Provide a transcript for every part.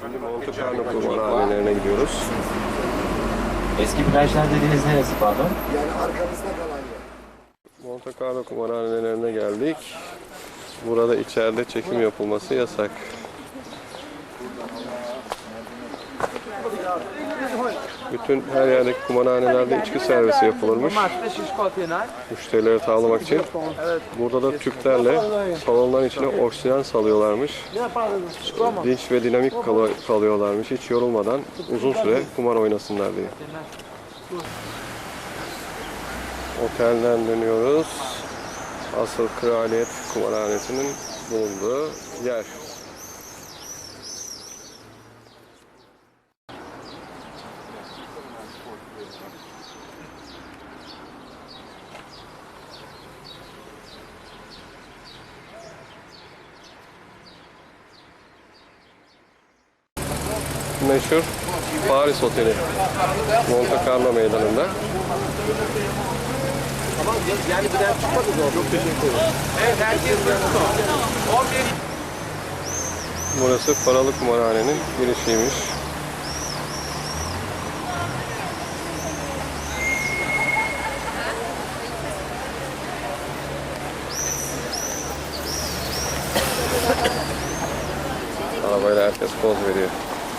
Şimdi Monte Carlo kumarhanelerine gidiyoruz. Eski plajlar dediğiniz neresi pardon? Yani arkamızda kalan yer. Monte Carlo kumarhanelerine geldik. Burada içeride çekim yapılması yasak. Bütün her yerdeki kumarhanelerde içki servisi yapılırmış. Müşterileri tavlamak için. Burada da tüplerle salonların içine oksijen salıyorlarmış. Dinç ve dinamik kal- kalıyorlarmış. Hiç yorulmadan uzun süre kumar oynasınlar diye. Otelden dönüyoruz. Asıl Kraliyet Kumarhanesi'nin bulunduğu yer. Meşhur Paris Oteli. Monte Carlo meydanında. Burası paralı kumarhanenin girişiymiş. Arabayla herkes poz veriyor.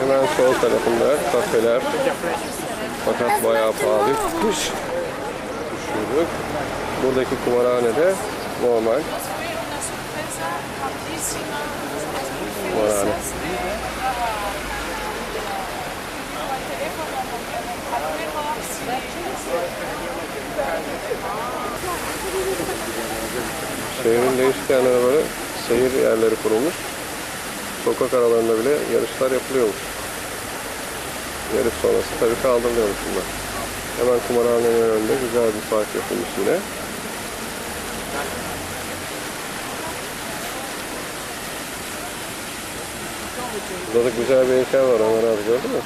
Hemen sol tarafında kafeler. Fakat bayağı pahalı. Kuş. Düşürdük. Buradaki kumarhane de normal. Kumarhane. Şehrin değişik yerlerine böyle seyir yerleri kurulmuş. Sokak aralarında bile yarışlar yapılıyormuş. Yarış sonrası tabii kaldırılıyormuş bunlar. Hemen kumarhanenin önünde güzel bir park yapılmış yine. Burada da güzel bir heykel var Ömer abi gördün mü?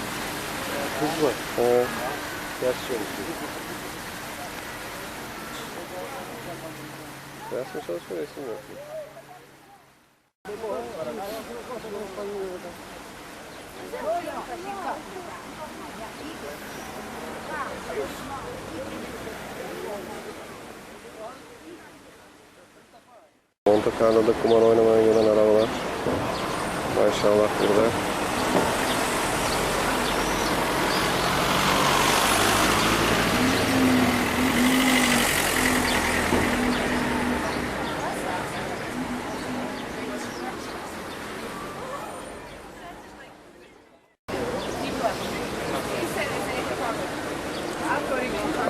Kız var. Ha. Ders çalışıyor. Ders mi çalışıyor, resim mi yapıyor? Monte Carlo'da kumar oynamaya gelen arabalar. Maşallah burada.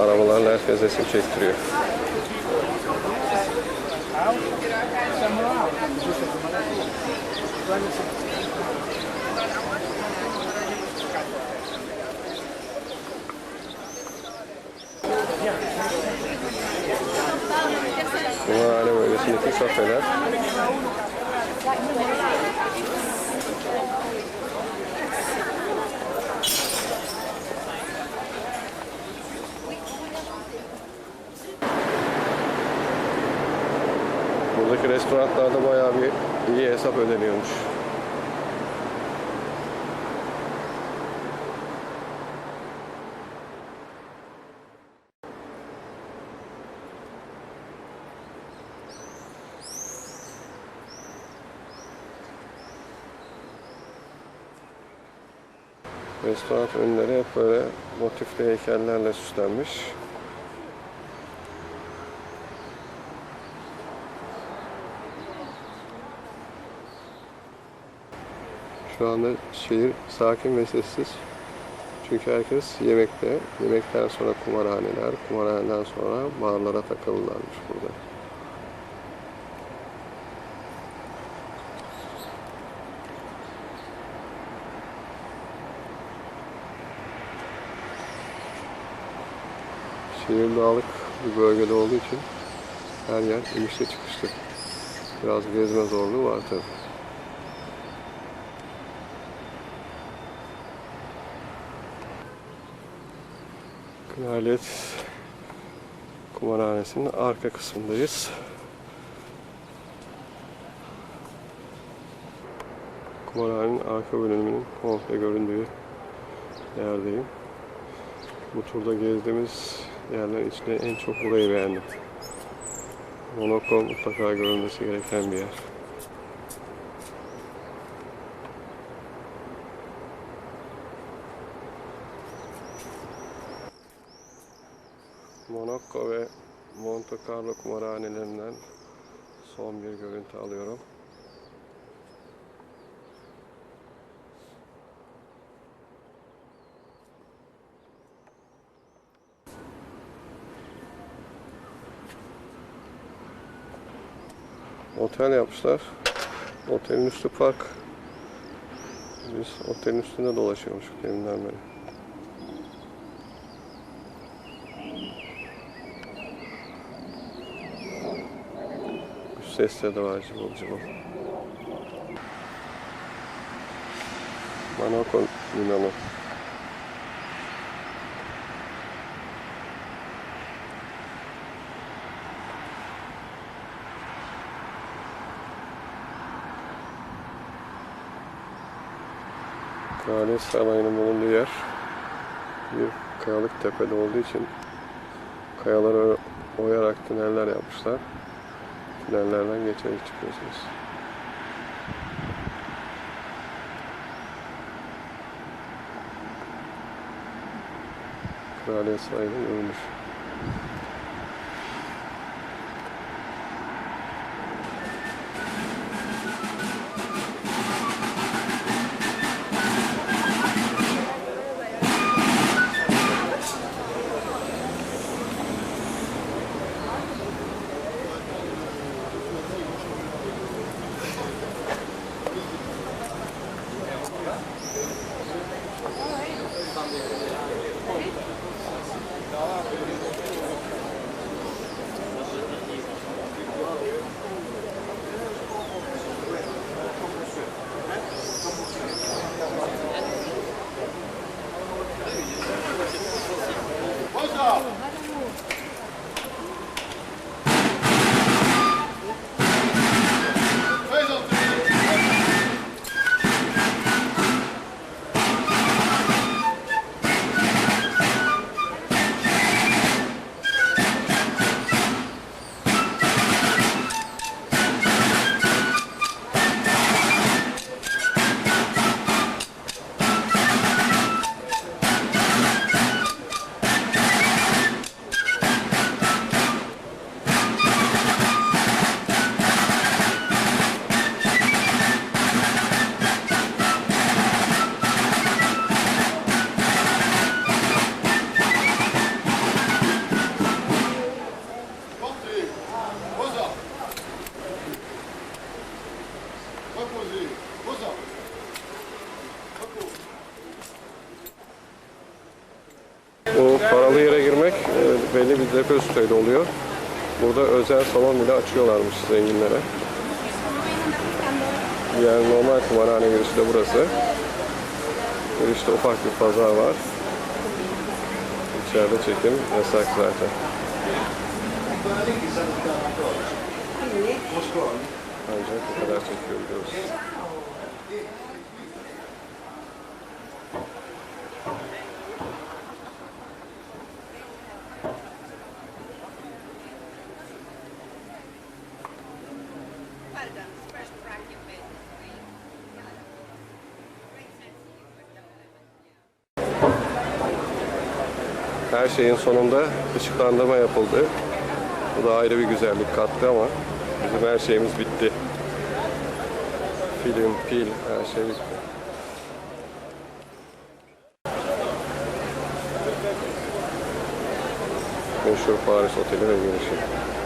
Arabalarla herkes resim çektiriyor. Kumarhane bölgesindeki kafeler. Buradaki restoranlarda bayağı bir iyi hesap ödeniyormuş. Restoran önleri hep böyle motifli heykellerle süslenmiş. Şu anda şehir sakin ve sessiz. Çünkü herkes yemekte. Yemekten sonra kumarhaneler, kumarhaneden sonra barlara takılırlarmış burada. Şehir dağlık bir bölgede olduğu için her yer inişte çıkışlı. Biraz gezme zorluğu var tabii. Kraliyet Kumarhanesi'nin arka kısmındayız. Kumarhanenin arka bölümünün komple göründüğü yerdeyim. Bu turda gezdiğimiz yerler içinde en çok burayı beğendim. Monaco mutlaka görülmesi gereken bir yer. Monaco ve Monte Carlo kumarhanelerinden son bir görüntü alıyorum. Otel yapmışlar. Otelin üstü park. Biz otelin üstünde dolaşıyormuşuk deminden beri. De var cıvıl cıvıl. Monaco limanı. Kraliyet Sarayı'nın bulunduğu yer bir kayalık tepede olduğu için kayaları oyarak tüneller yapmışlar. Tünellerden geçerek çıkıyorsunuz. Kraliyet Sarayı'nın övülür. O paralı yere girmek e, belli bir depozitoyla oluyor. Burada özel salon bile açıyorlarmış zenginlere. Yani normal kumarhane girişi de burası. Girişte ufak bir pazar var. İçeride çekim yasak zaten. Ancak bu kadar çekiyoruz. Her şeyin sonunda ışıklandırma yapıldı. Bu da ayrı bir güzellik kattı ama bizim her şeyimiz bitti. Film, pil, her şey bitti. Meşhur Paris Oteli ve girişi.